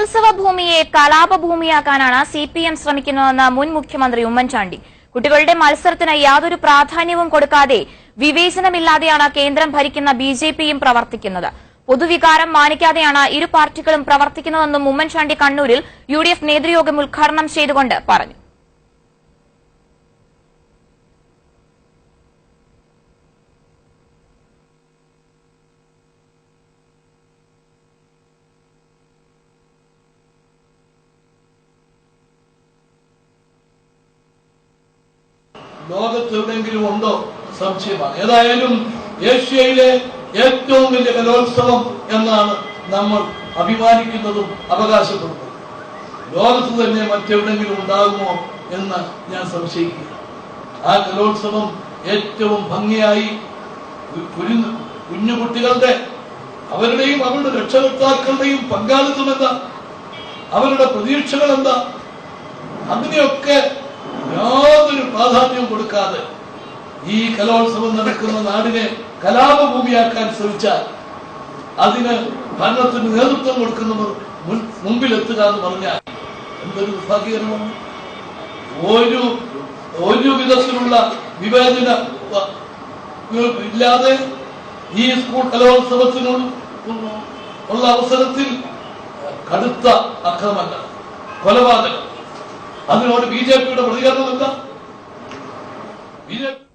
കലോത്സവ ഭൂമിയെ കലാപഭൂമിയാക്കാനാണ് C P M ശ്രമിക്കുന്നതെന്ന് മുൻ മുഖ്യമന്ത്രി ഉമ്മൻചാണ്ടി. കുട്ടികളുടെ മത്സരത്തിന് യാതൊരു പ്രാധാന്യവും കൊടുക്കാതെ വിവേചനമില്ലാതെയാണ് കേന്ദ്രം ഭരിക്കുന്ന ബി ജെ പിയും പ്രവർത്തിക്കുന്നത്. പൊതുവികാരം മാനിക്കാതെയാണ് ഇരു പാർട്ടികളും പ്രവർത്തിക്കുന്നതെന്നും ഉമ്മൻചാണ്ടി കണ്ണൂരിൽ യു ഡി എഫ് നേതൃയോഗം ഉദ്ഘാടനം ചെയ്തുകൊണ്ട് പറഞ്ഞു. ലോകത്ത് എവിടെയെങ്കിലും ഉണ്ടോ? സംശയമാണ്. ഏതായാലും ഏഷ്യയിലെ ഏറ്റവും വലിയ കലോത്സവം എന്നാണ് നമ്മൾ അഭിമാനിക്കുന്നതും അവകാശപ്പെടുന്നതും. ലോകത്ത് തന്നെ മറ്റെവിടെങ്കിലും ഉണ്ടാകുമോ എന്ന് ഞാൻ സംശയിക്കുക ആ കലോത്സവം ഏറ്റവും ഭംഗിയായി കുഞ്ഞു കുട്ടികളുടെ അവരുടെയും അവരുടെ രക്ഷകർത്താക്കളുടെയും പങ്കാളിത്തം എന്താ? അവരുടെ പ്രതീക്ഷകൾ എന്താ അതിനെയൊക്കെ യാതൊരു പ്രാധാന്യവും കൊടുക്കാതെ ഈ കലോത്സവം നടക്കുന്ന നാടിനെ കലാപഭൂമിയാക്കാൻ ശ്രമിച്ചാൽ അതിന് ഭരണത്തിന് നേതൃത്വം കൊടുക്കുന്നവർ മുമ്പിലെത്തുക എന്ന് പറഞ്ഞാൽ എന്തൊരു നിർഭാഗ്യകരമാണ് ഒരു ഒരു വിധത്തിലുള്ള വിവേചന ഇല്ലാതെ ഈ സ്കൂൾ കലോത്സവത്തിനുള്ള ഉള്ള അവസരത്തിൽ കടുത്ത അക്രമങ്ങൾ കൊലപാതകം. അതിനോട് ബി ജെ പിയുടെ പ്രതികരണം ബി ജെ പി